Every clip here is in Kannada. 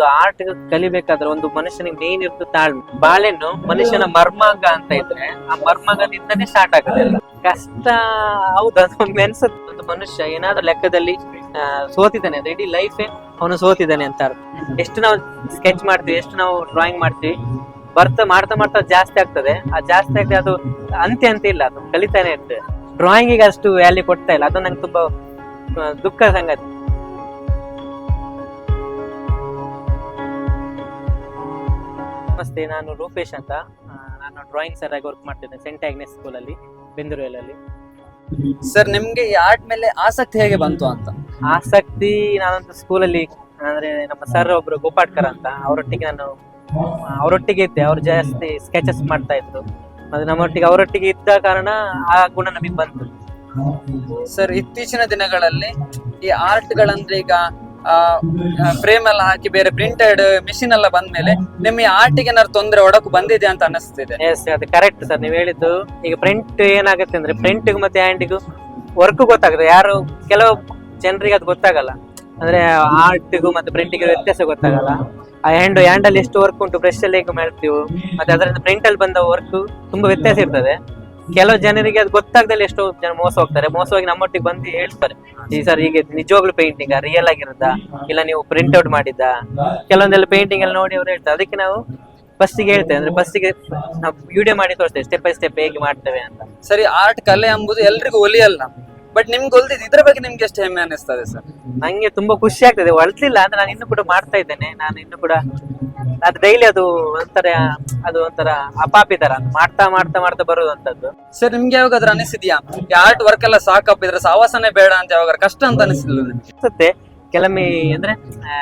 ಒಂದು ಆರ್ಟ್ ಕಲಿಬೇಕಾದ್ರೆ ಒಂದು ಮನುಷ್ಯನಿಗೆ ಮೇನ್ ಇರ್ತದೆ ತಾಳ್ಮೆ. ಬಾಳೆಹಣ್ಣು ಮನುಷ್ಯನ ಮರ್ಮಾಂಗ ಅಂತ ಇದ್ರೆ ಆ ಮರ್ಮಾಂಗದಿಂದನೇ ಸ್ಟಾರ್ಟ್ ಆಗುತ್ತೆ ಎಲ್ಲ. ಕಷ್ಟ ಹೌದು, ಅದು ಒಂದು ಮನುಷ್ಯ ಏನಾದ್ರೂ ಲೆಕ್ಕದಲ್ಲಿ ಸೋತಿದ್ದಾನೆ ಅಂದ್ರೆ ಇಡೀ ಲೈಫೇ ಅವನು ಸೋತಿದ್ದಾನೆ ಅಂತ ಅರ್ಥ. ಎಷ್ಟು ನಾವು ಸ್ಕೆಚ್ ಮಾಡ್ತೀವಿ, ಎಷ್ಟು ನಾವು ಡ್ರಾಯಿಂಗ್ ಮಾಡ್ತೀವಿ, ಬರ್ತಾ ಮಾಡ್ತಾ ಮಾಡ್ತಾ ಜಾಸ್ತಿ ಆಗ್ತದೆ. ಆ ಜಾಸ್ತಿ ಆಗ್ತದೆ ಅದು ಅಂತ್ಯ ಅಂತ ಇಲ್ಲ, ಅದು ಕಲಿತಾನೆ ಇರ್ತದೆ. ಡ್ರಾಯಿಂಗಿಗೆ ಅಷ್ಟು ವ್ಯಾಲ್ಯೂ ಕೊಡ್ತಾ ಇಲ್ಲ, ಅದು ನಂಗೆ ತುಂಬಾ ದುಃಖ ಸಂಗತಿ. ನಮಸ್ತೆ ನಾನು ರೂಪೇಶ್ ಅಂತ. ನಾನು ಡ್ರಾಯಿಂಗ್ ಸರ್ ಆಗಿ ವರ್ಕ್ ಮಾಡ್ತಿದ್ದೇನೆ ಸೆಂಟ್ ಆಗ್ನೆಸ್ ಸ್ಕೂಲಲ್ಲಿ ಬೆಂದೂರಲ್ಲಿ ಸರ್ ನಿಮ್ಗೆ ಈ ಆರ್ಟ್ ಮೇಲೆ ಆಸಕ್ತಿ ಹೇಗೆ ಬಂತು ಅಂತ? ಆಸಕ್ತಿ ನಾನಂತೂ ಸ್ಕೂಲಲ್ಲಿ ಅಂದ್ರೆ ನಮ್ಮ ಸರ್ ಒಬ್ರು ಗೋಪಾಟ್ಕರ್ ಅಂತ ಅವರೊಟ್ಟಿಗೆ ನಾನು ಅವರೊಟ್ಟಿಗೆ ಇದ್ದೆ. ಅವ್ರು ಜಾಸ್ತಿ ಸ್ಕೆಚಸ್ ಮಾಡ್ತಾ ಇದ್ರು. ಮತ್ತೆ ನಮ್ಮೊಟ್ಟಿಗೆ ಅವರೊಟ್ಟಿಗೆ ಇದ್ದ ಕಾರಣ ಆ ಗುಣ ನಮಗೆ ಬಂತು. ಸರ್ ಇತ್ತೀಚಿನ ದಿನಗಳಲ್ಲಿ ಈ ಆರ್ಟ್ ಗಳಂದ್ರೆ ಈಗ ಫ್ರೇಮ್ ಎಲ್ಲ ಹಾಕಿ ಬೇರೆ ಪ್ರಿಂಟೆಡ್ ಮಿಷಿನ್ ಎಲ್ಲ ಬಂದ್ಮೇಲೆ ನಿಮ್ಮ ಆರ್ಟಿಗೆ ಏನಾದ್ರು ತೊಂದರೆ ಒಡಕು ಬಂದಿದೆ ಅಂತ ಅನಿಸ್ತಿದೆ ಎಸ್ ಅದು ಕರೆಕ್ಟ್ ಸರ್ ನೀವು ಹೇಳಿದ್ದು. ಈಗ ಪ್ರಿಂಟ್ ಏನಾಗುತ್ತೆ ಅಂದ್ರೆ ಪ್ರಿಂಟಿಗೂ ಮತ್ತೆ ಹ್ಯಾಂಡಿಗೂ ವರ್ಕ್ ಗೊತ್ತಾಗುತ್ತೆ. ಯಾರು ಕೆಲವು ಜನರಿಗೆ ಅದು ಗೊತ್ತಾಗಲ್ಲ. ಅಂದ್ರೆ ಆರ್ಟ್ಗೂ ಮತ್ತೆ ಪ್ರಿಂಟಿಗೂ ವ್ಯತ್ಯಾಸ ಗೊತ್ತಾಗಲ್ಲ. ಆ ಹ್ಯಾಂಡ್ ಹ್ಯಾಂಡಲ್ಲಿ ಎಷ್ಟು ವರ್ಕ್ ಉಂಟು ಬ್ರಷ್ ಅಲ್ಲಿ ಮಾಡ್ತೀವಿ, ಮತ್ತೆ ಅದರಿಂದ ಪ್ರಿಂಟ್ ಅಲ್ಲಿ ಬಂದ ವರ್ಕ್ ತುಂಬಾ ವ್ಯತ್ಯಾಸ ಇರ್ತದೆ. ಕೆಲವು ಜನರಿಗೆ ಅದು ಗೊತ್ತಾಗ್ದಲ್ಲಿ ಎಷ್ಟೋ ಜನ ಮೋಸ ಹೋಗ್ತಾರೆ. ಮೋಸ ಹೋಗಿ ನಮ್ಮೊಟ್ಟಿಗೆ ಬಂದು ಹೇಳ್ತಾರೆ. ಈ ಸರ್, ಹೀಗೆ ನಿಜವಾಗ್ಲೂ ಪೇಂಟಿಂಗ್ ರಿಯಲ್ ಆಗಿರುತ್ತಾ? ಇಲ್ಲ ನೀವು ಪ್ರಿಂಟ್ ಔಟ್ ಮಾಡಿದ್ದ? ಕೆಲವೊಂದೆಲ್ಲ ಪೇಂಟಿಂಗ್ ಎಲ್ಲ ನೋಡಿ ಅವ್ರು ಹೇಳ್ತಾರೆ. ಅದಕ್ಕೆ ನಾವು ಫಸ್ಟಿಗೆ ಹೇಳ್ತೇವೆ. ಅಂದ್ರೆ ಫಸ್ಟಿಗೆ ನಾವು ವಿಡಿಯೋ ಮಾಡಿ ತೋರಿಸ್ತೇವೆ. ಸ್ಟೆಪ್ ಬೈ ಸ್ಟೆಪ್ ಹೇಗೆ ಮಾಡ್ತೇವೆ ಅಂತ. ಸರಿ ಆರ್ಟ್ ಕಲೆ ಎಂಬುದು ಎಲ್ರಿಗೂ ಒಲಿಯಲ್ಲ. ಬಟ್ ನಿಮ್ಗೆ ಒಲ್ದಿದ್ದು ಇದ್ರ ಬಗ್ಗೆ ನಿಮ್ಗೆ ಎಷ್ಟು ಹೆಮ್ಮೆ ಅನಿಸ್ತದೆ ಸರ್ ನಂಗೆ ತುಂಬಾ ಖುಷಿ ಆಗ್ತದೆ. ಒಳ್ತಿಲ್ಲ ಅಂದ್ರೆ ನಾನು ಇನ್ನು ಕೂಡ ಮಾಡ್ತಾ ಇದ್ದೇನೆ. ನಾನು ಇನ್ನು ಕೂಡ ಅದು ಡೈಲಿ ಅದು ಒಂಥರ ಅದು ಒಂಥರ ಅಪಾಪಿ ತರ. ಮಾಡ್ತಾ ಮಾಡ್ತಾ ಮಾಡ್ತಾ ಬರುವಂತದ್ದು ಸರ್ ನಿಮ್ಗೆ ಯಾವಾಗಾದ್ರೂ ಅನಿಸಿದ್ಯಾ? ಆರ್ಟ್ ವರ್ಕ್ ಎಲ್ಲ ಸಾಕಪ್ಪ ಇದ್ರ ಸಾವಾಸನೆ ಬೇಡ ಅಂತ ಯಾವಾಗ ಕಷ್ಟ ಅಂತ ಅನಿಸಿಲ್ಲ ನಿಮ್ಗೆ? ಅನ್ಸುತ್ತೆ. ಕೆಲವೊಮ್ಮೆ ಅಂದ್ರೆ ಆ,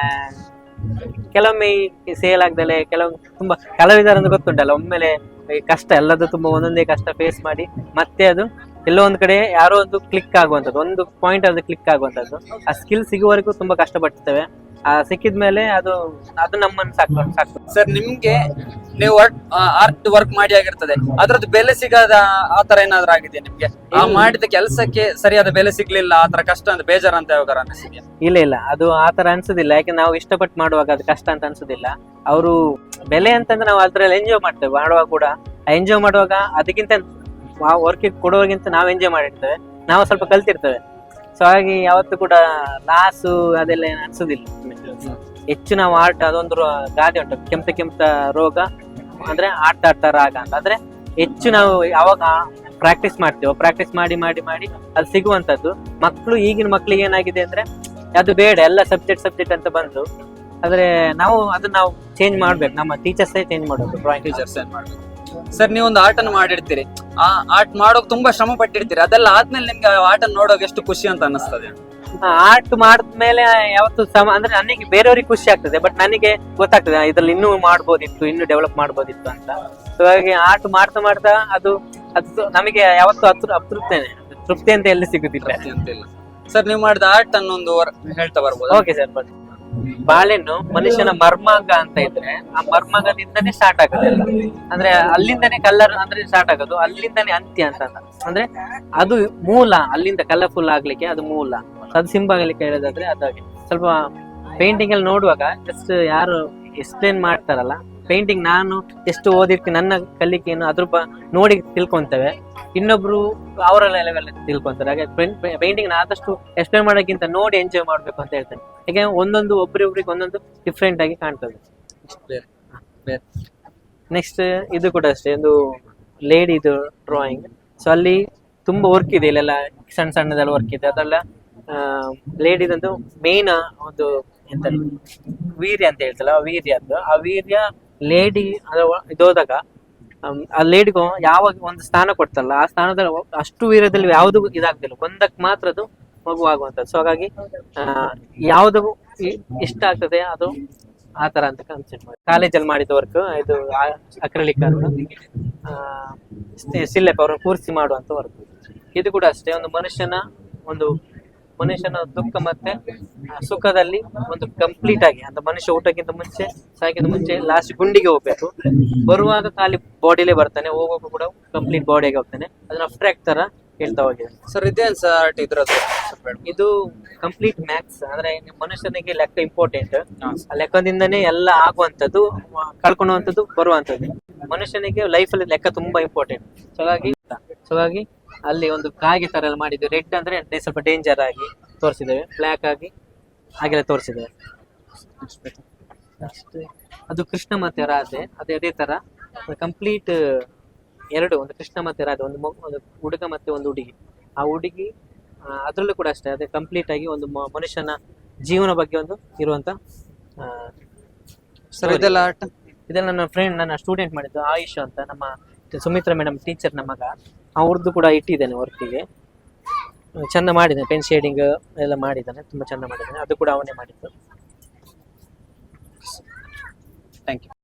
ಕೆಲವೊಮ್ಮೆ ಸೇಲ್ ಆಗ್ದಲೆ ಕೆಲವೊಮ್ಮೆ ತುಂಬಾ ಕಲಾವಿದರಂದು ಗೊತ್ತುಂಟಲ್ಲ ಒಮ್ಮೆಲೆ ಈ ಕಷ್ಟ ಎಲ್ಲದೂ ತುಂಬಾ ಒಂದೊಂದೇ ಕಷ್ಟ ಫೇಸ್ ಮಾಡಿ ಮತ್ತೆ ಅದು ಎಲ್ಲೋ ಒಂದ್ ಕಡೆ ಯಾರೋ ಒಂದು ಕ್ಲಿಕ್ ಆಗುವಂಥದ್ದು ಒಂದು ಪಾಯಿಂಟ್ ಅದು ಕ್ಲಿಕ್ ಆಗುವಂಥದ್ದು ಆ ಸ್ಕಿಲ್ ಸಿಗುವವರೆಗೂ ತುಂಬಾ ಕಷ್ಟಪಡ್ತೇವೆ. ಆ ಸಿಕ್ಕಿದ ಮೇಲೆ ಅದು ಅದು ನಮ್ಮನ್ನು ಸಾಕು ಸಾಕು ಸರ್ ನಿಮ್ಗೆ ನೀವು ಆರ್ಟ್ ವರ್ಕ್ ಮಾಡಿ ಆಗಿರ್ತದೆ. ಅದ್ರದ್ದು ಬೆಲೆ ಸಿಗದ ಆತರ ತರ ಏನಾದ್ರೂ ಆಗಿದೆ ನಿಮ್ಗೆ? ಆ ಮಾಡಿದ ಕೆಲಸಕ್ಕೆ ಸರಿಯಾದ ಬೆಲೆ ಸಿಗ್ಲಿಲ್ಲ ಆತರ ತರ ಕಷ್ಟ ಅಂತ ಬೇಜಾರ ಅಂತ ಯಾವಾಗ ಅನಿಸಿದ್ಯಾ? ಇಲ್ಲ ಇಲ್ಲ. ಅದು ಆತರ ತರ ಅನ್ಸುದಿಲ್ಲ. ಯಾಕೆ ನಾವು ಇಷ್ಟಪಟ್ಟು ಮಾಡುವಾಗ ಅದು ಕಷ್ಟ ಅಂತ ಅನ್ಸುದಿಲ್ಲ. ಅವರು ಬೆಲೆ ಅಂತಂದ್ರೆ ನಾವು ಅದ್ರಲ್ಲಿ ಎಂಜಾಯ್ ಮಾಡ್ತೇವೆ. ಮಾಡುವಾಗ ಕೂಡ ಎಂಜಾಯ್ ಮಾಡುವಾಗ ಅದಕ್ಕಿಂತ ವರ್ಕ್ ಕೊಡೋರ್ಗಿಂತ ನಾವು ಎಂಜಾಯ್ ಮಾಡಿರ್ತೇವೆ. ನಾವು ಸ್ವಲ್ಪ ಕಲ್ತಿರ್ತೇವೆ. ಸೊ ಹಾಗಾಗಿ ಯಾವತ್ತು ಕೂಡ ಲಾಸು ಅದೆಲ್ಲ ಏನು ಅನ್ಸೋದಿಲ್ಲ. ಹೆಚ್ಚು ನಾವು ಆರ್ಟ್ ಅದೊಂದು ಗಾದೆ ಉಂಟು. ಕೆಂಪ ಕೆಂಪ ರೋಗ, ಅಂದ್ರೆ ಆಟ ಆಡ್ತ ರಾಗ ಅಂತ. ಅಂದ್ರೆ ಹೆಚ್ಚು ನಾವು ಯಾವಾಗ ಪ್ರಾಕ್ಟೀಸ್ ಮಾಡ್ತೇವೆ ಪ್ರಾಕ್ಟೀಸ್ ಮಾಡಿ ಮಾಡಿ ಮಾಡಿ ಅದು ಸಿಗುವಂತದ್ದು. ಮಕ್ಕಳು ಈಗಿನ ಮಕ್ಕಳಿಗೆ ಏನಾಗಿದೆ ಅಂದ್ರೆ ಅದು ಬೇಡ, ಎಲ್ಲ ಸಬ್ಜೆಕ್ಟ್ ಸಬ್ಜೆಕ್ಟ್ ಅಂತ ಬಂದು. ಆದ್ರೆ ನಾವು ಅದನ್ನ ನಾವು ಚೇಂಜ್ ಮಾಡ್ಬೇಕು. ನಮ್ಮ ಟೀಚರ್ಸೇ ಚೇಂಜ್ ಮಾಡೋದು ಡ್ರಾಯಿಂಗ್ ಟೀಚರ್ಸ್ ಏನ್ ಮಾಡ್ಬೇಕು? ಸರ್ ನೀವು ಒಂದು ಆರ್ಟ್ ಅನ್ನು ಮಾಡಿರ್ತೀರಿ. ಆ ಆರ್ಟ್ ಮಾಡೋಕ್ ತುಂಬಾ ಶ್ರಮ ಪಟ್ಟಿರ್ತೀರಿ. ಅದೆಲ್ಲ ಆದ್ಮೇಲೆ ನಿಮ್ಗೆ ಆರ್ಟ್ ಅನ್ನು ನೋಡೋಕೆ ಎಷ್ಟು ಖುಷಿ ಅಂತ ಅನಿಸ್ತದೆ ಆರ್ಟ್ ಮಾಡಿದ್ಮೇಲೆ ಯಾವತ್ತು ಸಮ ಅಂದ್ರೆ ನನಗೆ ಬೇರೆಯವ್ರಿಗೆ ಖುಷಿ ಆಗ್ತದೆ ಬಟ್ ನನಗೆ ಗೊತ್ತಾಗ್ತದೆ ಇದ್ರಲ್ಲಿ ಇನ್ನೂ ಮಾಡ್ಬೋದಿತ್ತು ಇನ್ನೂ ಡೆವಲಪ್ ಮಾಡ್ಬೋದಿತ್ತು ಅಂತ. ಸೊ ಹಾಗೆ ಆರ್ಟ್ ಮಾಡ್ತಾ ಮಾಡ್ತಾ ಅದು ಅದು ನಮಗೆ ಯಾವತ್ತು ಅತೃ ಅತೃಪ್ತೇನೆ ತೃಪ್ತಿ ಅಂತ ಎಲ್ಲಿ ಸಿಗುದಿಲ್ಲ. ಸರ್ ನೀವು ಮಾಡಿದ ಆರ್ಟ್ ಅನ್ನೊಂದು ಹೇಳ್ತಾ ಬರ್ಬೋದು? ಓಕೆ ಸರ್ ಬನ್ನಿ. ಬಾಳೆಹಣ್ಣು ಮನುಷ್ಯನ ಮರ್ಮಾಂಗ ಅಂತ ಇದ್ರೆ ಆ ಮರ್ಮಾಂಗದಿಂದನೇ ಸ್ಟಾರ್ಟ್ ಆಗೋದಿಲ್ಲ ಅಂದ್ರೆ ಅಲ್ಲಿಂದನೇ ಕಲರ್ ಅಂದ್ರೆ ಸ್ಟಾರ್ಟ್ ಆಗೋದು, ಅಲ್ಲಿಂದನೇ ಅಂತ್ಯ ಅಂತ ಅಂದ್ರೆ ಅದು ಮೂಲ, ಅಲ್ಲಿಂದ ಕಲರ್ಫುಲ್ ಆಗ್ಲಿಕ್ಕೆ ಅದು ಮೂಲ. ಅದು ಆಗ್ಲಿಕ್ಕೆ ಹೇಳೋದಾದ್ರೆ ಅದಾಗಿ. ಸ್ವಲ್ಪ ಪೇಂಟಿಂಗ್ ಅಲ್ಲಿ ನೋಡುವಾಗ ಜಸ್ಟ್ ಯಾರು ಎಕ್ಸ್ಪ್ಲೇನ್ ಮಾಡ್ತಾರಲ್ಲ ಪೇಂಟಿಂಗ್ ನಾನು ಎಷ್ಟು ಓದಿರ್ತೀನಿ ನನ್ನ ಕಲಿಕೆಯನ್ನು ಅದ್ರ ಬ ನೋಡಿ ತಿಳ್ಕೊಂತೇವೆ. ಇನ್ನೊಬ್ರು ಅವರ ಲೆವೆಲ್ ತಿಳ್ಕೊಂತಾರೆ. ಹಾಗೆ ಪೇಂಟಿಂಗ್ ಆದಷ್ಟು ಎಕ್ಸ್ಪ್ಲೈನ್ ಮಾಡೋಕ್ಕಿಂತ ನೋಡಿ ಎಂಜಾಯ್ ಮಾಡ್ಬೇಕು ಅಂತ ಹೇಳ್ತೇನೆ. ಯಾಕೆ ಒಂದೊಂದು ಒಬ್ರಿಗೊಬ್ರಿಗೆ ಒಂದೊಂದು ಡಿಫ್ರೆಂಟ್ ಆಗಿ ಕಾಣ್ತದೆ. ನೆಕ್ಸ್ಟ್ ಇದು ಕೂಡ ಅಷ್ಟೇ ಒಂದು ಲೇಡಿದು ಡ್ರಾಯಿಂಗ್ ಸೊ ಅಲ್ಲಿ ತುಂಬಾ ವರ್ಕ್ ಇದೆ ಇಲ್ಲೆಲ್ಲ ಸಣ್ಣ ಸಣ್ಣದೆಲ್ಲ ವರ್ಕ್ ಇದೆ. ಅದೆಲ್ಲ ಲೇಡಿದಂದು ಮೇನ್ ಒಂದು ಎಂತ ವೀರ್ಯ ಅಂತ ಹೇಳ್ತಲ್ಲ ಆ ವೀರ್ಯ ಅದು ಆ ವೀರ್ಯ ಲೇಡಿ ಇದೋದಾಗ ಆ ಲೇಡಿಗೂ ಯಾವಾಗ ಒಂದು ಸ್ಥಾನ ಕೊಡ್ತಲ್ಲ, ಆ ಸ್ಥಾನದಲ್ಲಿ ಅಷ್ಟು ವೀರದಲ್ಲಿ ಯಾವುದು ಇದಾಗ್ತಿಲ್ಲ ಒಂದಕ್ಕೆ ಮಾತ್ರ ಅದು ಮಗು ಆಗುವಂಥದ್ದು ಸೊ ಹಾಗಾಗಿ ಯಾವುದು ಇಷ್ಟ ಆಗ್ತದೆ ಅದು ಆ ತರ ಅಂತ ಕನ್ಸಿಡ್ ಮಾಡಿ. ಕಾಲೇಜಲ್ಲಿ ಮಾಡಿದ ವರ್ಕ್ ಇದು ಅಕ್ರಲಿಕ್ ಸಿಲ್ಲೆಪ್ ಅವ್ರನ್ನ ಕೂರಿಸಿ ಮಾಡುವಂತ ವರ್ಕ್ ಇದು ಕೂಡ ಅಷ್ಟೇ. ಒಂದು ಮನುಷ್ಯನ ಒಂದು ಮನುಷ್ಯನ ದುಃಖ ಮತ್ತೆ ಸುಖದಲ್ಲಿ ಒಂದು ಕಂಪ್ಲೀಟ್ ಆಗಿ ಅಂತ ಮನುಷ್ಯ ಊಟಕ್ಕಿಂತ ಮುಂಚೆ ಸಾಕಿಂತ ಮುಂಚೆ ಲಾಸ್ಟ್ ಗುಂಡಿಗೆ ಹೋಗ್ಬೇಕು. ಬರುವಾಗ ಖಾಲಿ ಬಾಡಿಲೇ ಬರ್ತಾನೆ ಹೋಗುವಾಗ ಕೂಡ ಕಂಪ್ಲೀಟ್ ಬಾಡಿಗೆ ಹೋಗ್ತಾನೆ. ಅದನ್ನ ಅಬ್ಸ್ಟ್ರಾಕ್ಟ್ ತರ ಹೇಳ್ತಾ ಹೋಗಿದೆ ಸರ್ ಇದೇನ್ ಸರ್ ಇದ್ರದ್ದು? ಇದು ಕಂಪ್ಲೀಟ್ ಮ್ಯಾಥ್ಸ್ ಅಂದ್ರೆ ಮನುಷ್ಯನಿಗೆ ಲೆಕ್ಕ ಇಂಪಾರ್ಟೆಂಟ್ ಆ ಲೆಕ್ಕದಿಂದನೇ ಎಲ್ಲ ಆಗುವಂತದ್ದು ಕಳ್ಕೊಳ್ಳುವಂತದ್ದು ಕಳ್ಕೊಳ್ಳುವಂಥದ್ದು ಬರುವಂಥದ್ದು. ಮನುಷ್ಯನಿಗೆ ಅಲ್ಲಿ ಲೆಕ್ಕ ತುಂಬಾ ಇಂಪಾರ್ಟೆಂಟ್ ಸೊ ಹಾಗಾಗಿ ಸೊ ಹಾಗಾಗಿ ಅಲ್ಲಿ ಒಂದು ಕಾಗೆ ತರ ಎಲ್ಲ ಮಾಡಿದ್ದು. ರೆಡ್ ಅಂದ್ರೆ ಸ್ವಲ್ಪ ಡೇಂಜರ್ ಆಗಿ ತೋರಿಸಿದ್ದೇವೆ. ಬ್ಲ್ಯಾಕ್ ಆಗಿ ಹಾಗೆಲ್ಲ ತೋರಿಸಿದ್ದೇವೆ. ಅಷ್ಟೇ. ಅದು ಕೃಷ್ಣ ಮತ್ತೆ ರಾಧೆ. ಅದೇ ಅದೇ ತರ ಕಂಪ್ಲೀಟ್ ಎರಡು ಒಂದು ಕೃಷ್ಣ ಮತ್ತೆ ರಾಧೆ ಒಂದು ಒಂದು ಹುಡುಗ ಮತ್ತೆ ಒಂದು ಹುಡುಗಿ. ಆ ಹುಡುಗಿ ಅದರಲ್ಲೂ ಕೂಡ ಅಷ್ಟೇ. ಅದೇ ಕಂಪ್ಲೀಟ್ ಆಗಿ ಒಂದು ಮನುಷ್ಯನ ಜೀವನ ಬಗ್ಗೆ ಒಂದು ಇರುವಂತ ಸರ್ ಇದೆಲ್ಲ ಇದೆಲ್ಲ ನನ್ನ ಫ್ರೆಂಡ್ ನನ್ನ ಸ್ಟೂಡೆಂಟ್ ಮಾಡಿದ್ದು ಆಯುಷ್ ಅಂತ ನಮ್ಮ ಸುಮಿತ್ರಾ ಮೇಡಮ್ ಟೀಚರ್ ನಮ್ಮ ಮಗ. ಅವ್ರದ್ದು ಕೂಡ ಇಟ್ಟಿದ್ದೇನೆ ವರ್ಕಿಗೆ ಚೆಂದ ಮಾಡಿದ್ದಾನೆ ಪೆನ್ ಶೇಡಿಂಗ್ ಎಲ್ಲ ಮಾಡಿದ್ದಾನೆ, ತುಂಬಾ ಚೆಂದ ಮಾಡಿದ್ದಾನೆ. ಅದು ಕೂಡ ಅವನೇ ಮಾಡಿದ್ದು. Thank you